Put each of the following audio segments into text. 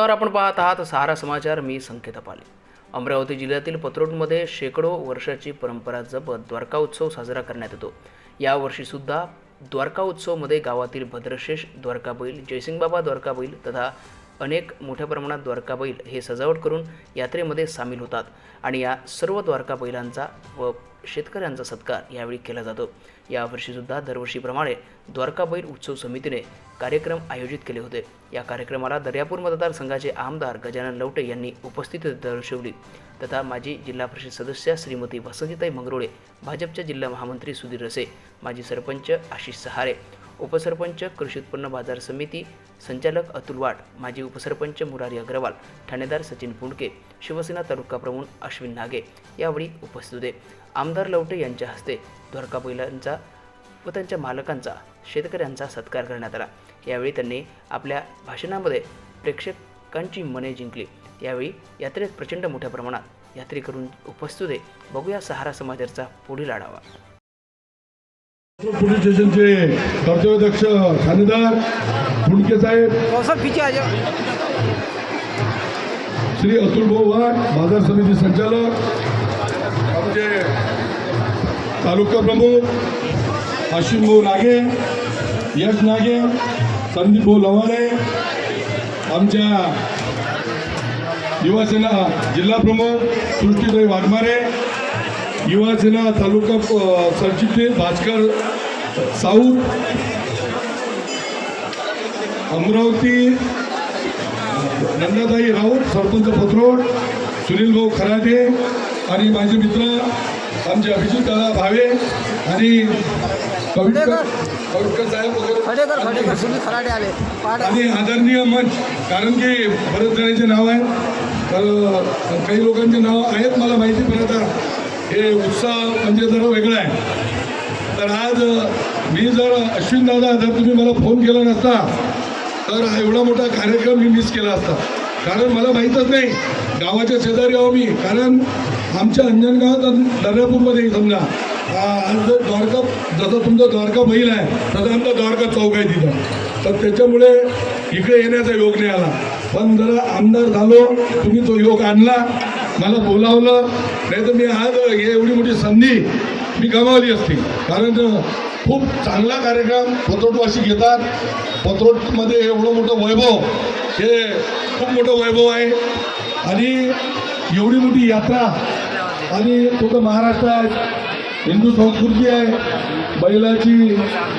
नमस्कार आपण पाहत आहात सहारा समाचार. मी संकेत पाले अमरावती जिल्ह्यातील पत्रोटमध्ये शेकडो वर्षाची परंपरा जपत द्वारका उत्सव साजरा करण्यात येतो. यावर्षीसुद्धा द्वारका उत्सवमध्ये गावातील भद्रशेष द्वारका बैल जयसिंगबाबा द्वारका बैल तथा अनेक मोठ्या प्रमाणात द्वारका बैल हे सजावट करून यात्रेमध्ये सामील होतात आणि या सर्व द्वारका बैलांचा व शेतकऱ्यांचा सत्कार यावेळी केला जातो. यावर्षीसुद्धा दरवर्षीप्रमाणे द्वारका बैल उत्सव समितीने कार्यक्रम आयोजित केले होते. या कार्यक्रमाला दर्यापूर मतदारसंघाचे आमदार गजानन लवटे यांनी उपस्थिती दर्शवली. तथा माजी जिल्हा परिषद सदस्य श्रीमती वसंतीताई मंगरोळे भाजपच्या जिल्हा महामंत्री सुधीर रसे माजी सरपंच आशिष सहारे उपसरपंच कृषी उत्पन्न बाजार समिती संचालक अतुल वाट माजी उपसरपंच मुरारी अग्रवाल ठाणेदार सचिन पुंडके शिवसेना तालुका प्रमुख अश्विन नागे यावेळी उपस्थित होते. आमदार लवटे यांच्या हस्ते द्वारका बैलांचा व त्यांच्या मालकांचा शेतकऱ्यांचा सत्कार करण्यात आला. यावेळी त्यांनी आपल्या भाषणामध्ये प्रेक्षकांची मने जिंकली. यावेळी यात्रेत प्रचंड मोठ्या प्रमाणात यात्रेकरून उपस्थित होते. बघूया सहारा समाजाचा पुढील आढावा. पोलीस स्टेशनचे कर्तव्यदक्ष ठाणेदार फुंडके साहेब. और सर पीछे आ जाओ. श्री अतुल भाऊ वाघ बाजार समिती संचालक आमचे तालुका प्रमुख अश्विन भाऊ नागे यश नागे संदीप भाऊ लवारे आमच्या युवासेना जिल्हा प्रमुख सृष्टीताई वाघमारे युवासेना तालुका अ, सरचिटणीस भास्कर साऊ अमरावती नंदाताई राऊत सरपंच पत्रोड सुनील भाऊ खराटे आणि माझे मित्र आमचे अभिजित दादा भावे आणि आणि आदरणीय मंच कारण की बरेच जणांचे नाव आहे तर काही लोकांचे नाव आहेत मला माहिती पण आता हे उत्साह म्हणजे जरा वेगळा आहे. तर आज मी जर अश्विन दादा जर तुम्ही मला फोन केला नसता तर हा एवढा मोठा कार्यक्रम मी मिस केला असता. कारण मला माहीतच नाही गावाच्या शेजारी आहो मी. कारण आमच्या अंजनगावात दर्यापूरमध्ये समजा. आज जर द्वारका जसं तुमचा द्वारका बैल आहे तसं आमचा द्वारका चौक आहे तिथं. तर त्याच्यामुळे इकडे येण्याचा योग नाही आला. पण जरा आमदार झालो तुम्ही तो योग आणला. मला बोलावलं नाही तर मी आज हे एवढी मोठी संधी मी गमावली असती. कारण खूप चांगला कार्यक्रम पत्रोटवासी घेतात. पत्रोटमध्ये एवढं मोठं वैभव हे खूप मोठं वैभव आहे. आणि एवढी मोठी यात्रा आणि तो तर महाराष्ट्र आहे हिंदू संस्कृती आहे. बैलाची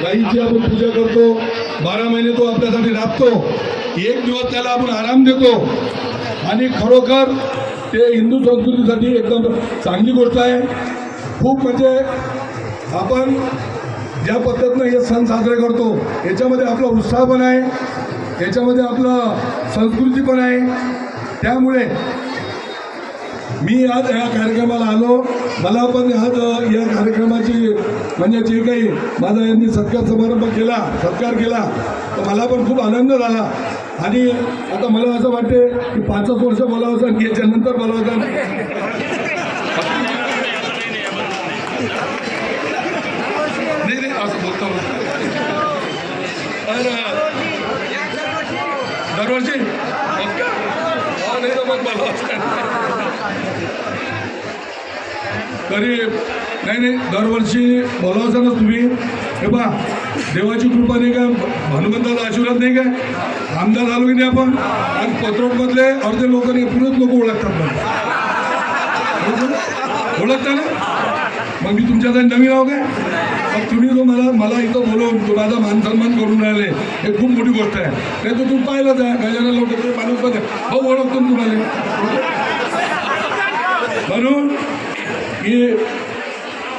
गाईची आपण पूजा करतो. बारा महिने तो आपल्यासाठी राबतो. एक दिवस त्याला आपण आराम देतो. आणि खरोखर ते हिंदू संस्कृतीसाठी एकदम चांगली गोष्ट आहे. खूप म्हणजे आपण ज्या पद्धतीनं हे सण साजरे करतो याच्यामध्ये आपला उत्साह पण आहे याच्यामध्ये आपलं संस्कृती पण आहे. त्यामुळे मी आज या कार्यक्रमाला आलो. मला पण आज या कार्यक्रमाची म्हणजे जे काही माझा यांनी सत्कार समारंभ केला सत्कार केला तर मला पण खूप आनंद झाला. आणि आता मला असं वाटते की पाचच वर्ष बोलावं आणि याच्यानंतर बोलावं नाही नाही असं बोलतो तर दरवर्षी? नाही तर मग बोलावं तरी नाही नाही दरवर्षी बोलावं ना तुम्ही. हे पहा देवाची कृपा नाही का? हनुमंताचा आशीर्वाद नाही काय आमदार झालो की नाही आपण? आज पत्रोटमधले अर्धे लोक नाही पुरत लोक ओळखतात मला ओळखता ना? मग मी तुमच्यासाठी नवीन आहो काय? मग तुम्ही जो मला मला इथं बोलवून तो माझा मान सन्मान करून राहिले हे खूप मोठी गोष्ट आहे. नाही तर तू पाहिलंच आहे गजानन लोक माणूस पण हो ओळखतो तुम्हाला? म्हणून की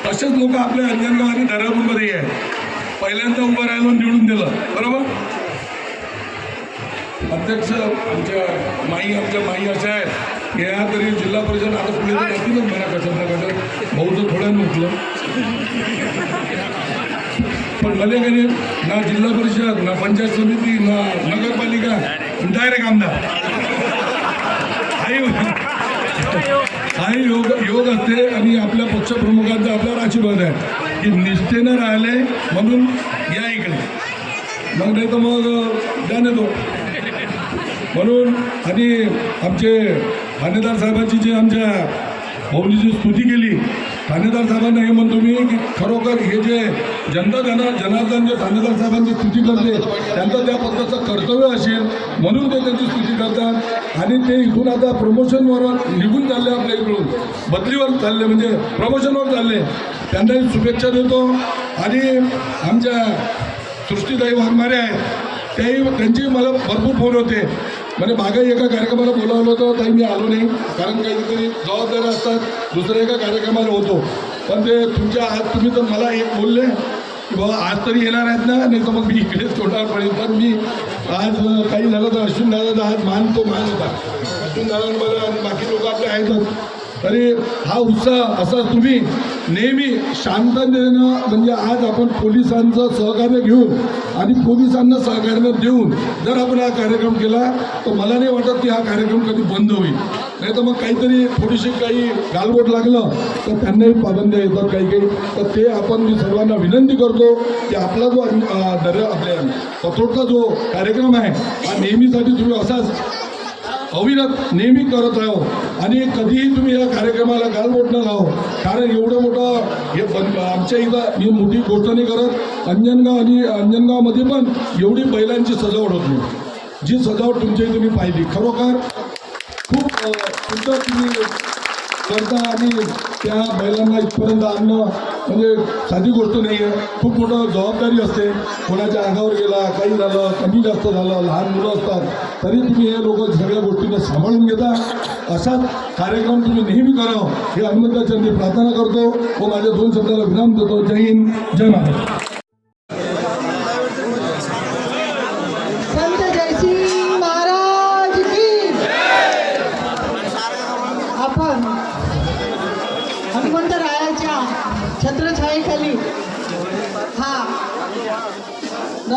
तसेच लोक आपल्या अंजनगाव आणि दर्यापूरमध्ये आहे. पहिल्यांदा उभं राहिलो निवडून दिलं. बरोबर? अध्यक्ष आमच्या माई आमच्या माई अशा आहेत. की या तरी जिल्हा परिषद आता पुढे तर म्हणा कसं ना कसं भाऊ तर थोड्या म्हटलं पण भले कधी ना जिल्हा परिषद ना पंचायत समिती ना नगरपालिका डायरेक्ट आमदार. आई हो- योग योग असते आणि आपल्या पक्षप्रमुखांचा आपल्यावर आशीर्वाद आहे. की निष्ठेनं राहिले म्हणून या इकडे. मग नाही तर मग द्याने तो. म्हणून आणि आमचे ठाणेदार साहेबांची जी आमच्या भाऊनी स्तुती केली ठाणेदार साहेबांना हे म्हणतो मी की खरोखर हे जे जनता जन जनार्दन जे ठाणेदार साहेबांची स्तुती करते त्यांचं त्या पद्धतीचं कर्तव्य असेल म्हणून ते त्यांची स्तुती करतात. आणि ते इथून आता प्रमोशनवर निघून चालले आपल्या इकडून. बदलीवर चालले म्हणजे प्रमोशनवर चालले. त्यांनाही शुभेच्छा देतो. आणि आमच्या सृष्टीदाई वाघमारे आहेत त्याही त्यांची मला भरपूर फोन होते. म्हणजे मागे एका कार्यक्रमाला बोलावलं होतं ताई मी आलो नाही. कारण काहीतरी जबाबदाऱ्या असतात दुसऱ्या एका कार्यक्रमाला होतो. पण ते तुमच्या आज तुम्ही तर मला एक बोलले की बाबा आज तरी येणार आहेत ना नाही तर मग मी इकडेच तोंडावर पडेल पण मी आज काही झालं तर अश्विन दादा आज मान तो मान होता अश्विन दादा मला आणि बाकी लोक आपले आहेतच तरी हा उत्साह असा तुम्ही नेहमी शांततेनं म्हणजे आज आपण पोलिसांचं सहकार्य घेऊन आणि पोलिसांना सहकार्य देऊन जर आपण हा कार्यक्रम केला तर मला नाही वाटत की हा कार्यक्रम कधी बंद होईल. नाही तर मग काहीतरी थोडीशी काही गालबोट लागलं तर त्यांनाही पाबंद्या येतात काही काही. तर ते आपण मी सर्वांना विनंती करतो की आपला जो दर दर्या आपल्या पथोडचा जो कार्यक्रम आहे हा नेहमीसाठी तुम्ही असाच अविरत नेहमी करत राहो. आणि कधीही तुम्ही या कार्यक्रमाला गालबोट न लावो कारण एवढं मोठं हे आमच्या इथं मी मोठी गोष्ट नाही करत. अंजनगाव आणि अंजनगावमध्ये पण एवढी बैलांची सजावट होत नाही. जी सजावट तुमच्या इथे मी पाहिली. खरोखर खूप तुमचं तुम्ही करता आणि त्या बैलांना इथपर्यंत आणणं म्हणजे साधी गोष्ट नाही आहे खूप मोठं जबाबदारी असते. कोणाच्या अंगावर गेला काही झालं कमी जास्त झालं लहान मुलं असतात तरी तुम्ही हे लोक सगळ्या गोष्टींना सांभाळून घेता. असाच कार्यक्रम तुम्ही नेहमी करावं हे हनुमंताचरणी प्रार्थना करतो व माझ्या दोन शब्दाला विराम देतो. जय हिंद जय महाराज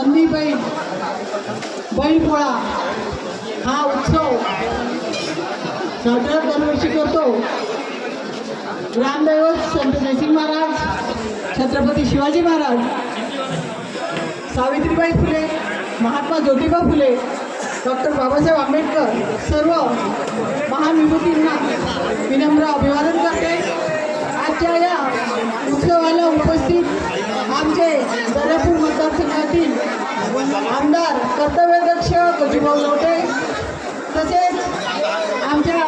अंबी बैल बैलपोळा हा उत्सव साजरा दरवर्षी करतो. रामदैवत संत जयसिंग महाराज छत्रपती शिवाजी महाराज सावित्रीबाई फुले महात्मा ज्योतिबा फुले डॉक्टर बाबासाहेब आंबेडकर सर्व महान विभूतींना विनम्र अभिवादन करते. आजच्या या उत्सवाला उपस्थित आमचे दर्यापूर मतदारसंघातील आमदार कर्तव्यदक्ष गजूभाऊ लोटे तसेच आमच्या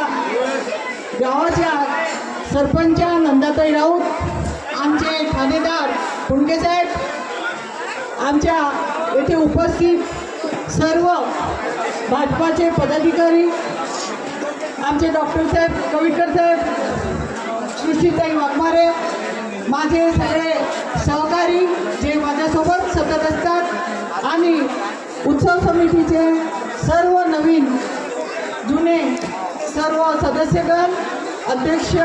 गावाच्या सरपंच नंदाताई राऊत आमचे ठाणेदार फुंडकेसाहेब आमच्या येथे उपस्थित सर्व भाजपाचे पदाधिकारी आमचे डॉक्टर साहेब कविकर साहेब सृष्टीताई वाघमारे माझे सगळे अधिकारी जे माझ्यासोबत सतत असतात. आणि उत्सव समितीचे सर्व नवीन जुने सर्व सदस्यगण अध्यक्ष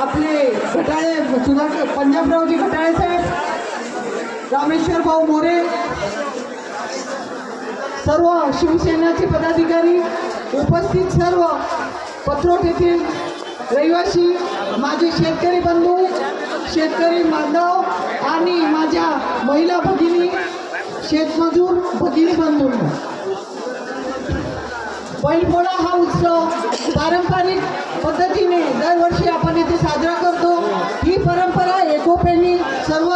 आपले घटाळे सुधाकर पंजाबरावजी घटाळे साहेब रामेश्वर भाऊ मोरे सर्व शिवसेनाचे पदाधिकारी उपस्थित सर्व पत्रोट येथील रहिवासी माझे शेतकरी बंधू शेतकरी बांधव आणि माझ्या महिला भगिनी शेतमजूर भगिनी बंधू बैलपोळा हा उत्सव पारंपरिक पद्धतीने दरवर्षी आपण इथे साजरा करतो. ही परंपरा एकोप्याने सर्व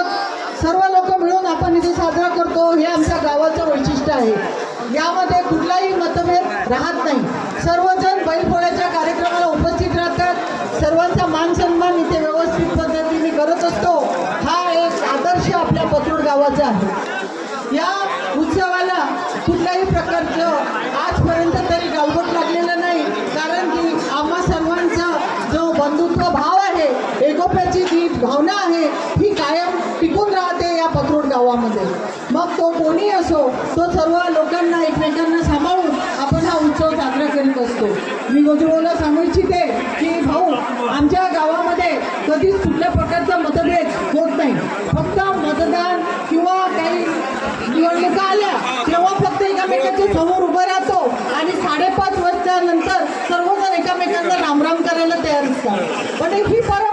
सर्व लोक मिळून आपण इथे साजरा करतो. हे आमच्या गावाचं वैशिष्ट्य आहे. यामध्ये कुठलाही मतभेद राहत नाही सर्वजण बैलपोळ्याच्या कार्यक्रमाला उपस्थित राहतात सर्वांचा मान सन्मान इथे व्यवस्थित पद्धतीने करत असतो हा एक आदर्श आपल्या पत्रूड गावाचा आहे या उत्सवाला कुठल्याही प्रकारचं आजपर्यंत तरी गालबोट लागलेलं नाही कारण की आम्हा सर्वांचा जो बंधुत्व भाव आहे एकोप्याची जी भावना आहे ही कायम टिकून राहते या पत्रोड गावामध्ये. मग तो कोणी असो तो सर्व लोकांना एकमेकांना सांभाळून आपण हा उत्सव साजरा करीत असतो. मी गोजूभाऊला सांगू इच्छिते की भाऊ आमच्या गावामध्ये कधीच कुठल्या प्रकारचा मतभेद होत नाही. फक्त मतदान किंवा काही निवडणुका आल्या तेव्हा फक्त एकामेकाच्या समोर उभं राहतो आणि साडेपाच वाजल्यानंतर सर्वजण एकामेकांना रामराम करायला तयार असतात पण ही परंपरा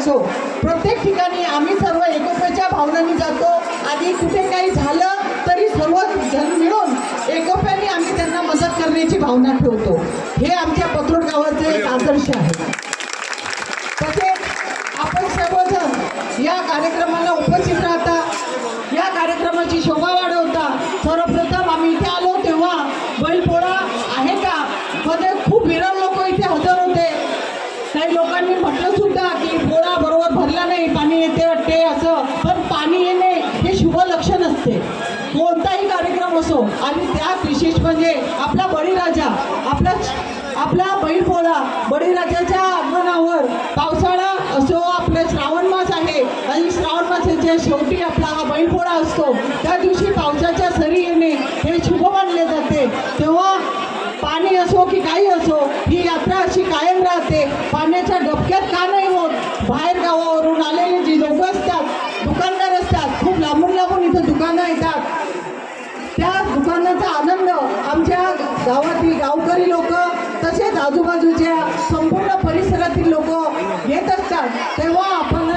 असो. प्रत्येक ठिकाणी आम्ही सर्व एकोप्याच्या भावनांनी जातो. आधी कुठे काही झालं तरी सर्व जण मिळून एकोप्याने आम्ही त्यांना मदत करण्याची भावना ठेवतो. हे आमच्या पत्रोड गावाचं एक आदर्श आहे. तसेच आपण सर्वजण या कार्यक्रमाला उपस्थित राहता. या कार्यक्रमाची शोभा आणि त्यात विशेष म्हणजे आपला बळीराजा आपला आपला बैलपोळा बळीराजाच्या आगमनावर पावसाळा असो आपलं श्रावण मास आहे. आणि श्रावण मासाच्या शेवटी आपला हा बैलपोळा असतो त्या दिवशी पावसाच्या सरी येणे हे शुभ मानले जाते. तेव्हा पाणी असो की काही असो ही यात्रा अशी कायम राहते. पाण्याच्या डबक्यात का नाही होत? बाहेर गावावरून आलेले जी लोक असतात दुकानदार असतात खूप लांबून लांबून इथं दुकानं येतात त्या दुकानाचा आनंद आमच्या गावातील गावकरी लोक तसेच आजूबाजूच्या संपूर्ण परिसरातील लोक घेत असतात. तेव्हा आपण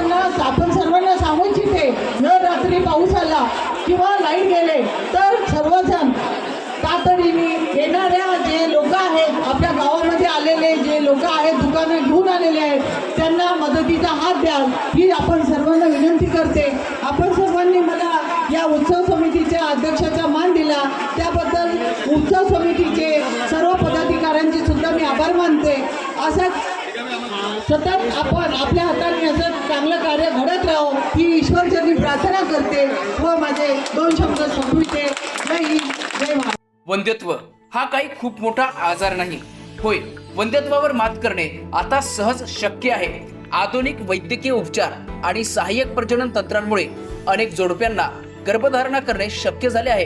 आपण सर्वांना सांगू इच्छिते जर रात्री पाऊस आला किंवा लाइट गेले तर सर्वजण तातडीने येणाऱ्या जे लोक आहेत आपल्या गावामध्ये आलेले जे लोक आहेत दुकानं घेऊन आलेले आहेत त्यांना मदतीचा हात द्याल ही आपण सर्वांना विनंती करते. आपण सर्वांनी मला या उत्सव समितीच्या अध्यक्षाचा मान दिला. त्याबद्दल उत्सव समितीचे सर्व पदाधिकाऱ्यांचे सुद्धा मी आभार मानते. असंच सतत आपण आपल्या हाताने असं चांगलं कार्य घडत राहो ही ईश्वरचरणी प्रार्थना करते व माझे दोन शब्द संपविते. जय हिंद जय वंध्यत्व हा काही खूप मोठा आजार नाही. होय वंध्यत्वावर मात करणे आता सहज शक्य आहे. आधुनिक वैद्यकीय उपचार आणि सहाय्यक प्रजनन तंत्रांमुळे अनेक जोडप्यांना गर्भधारणा करणे शक्य झाले आहे.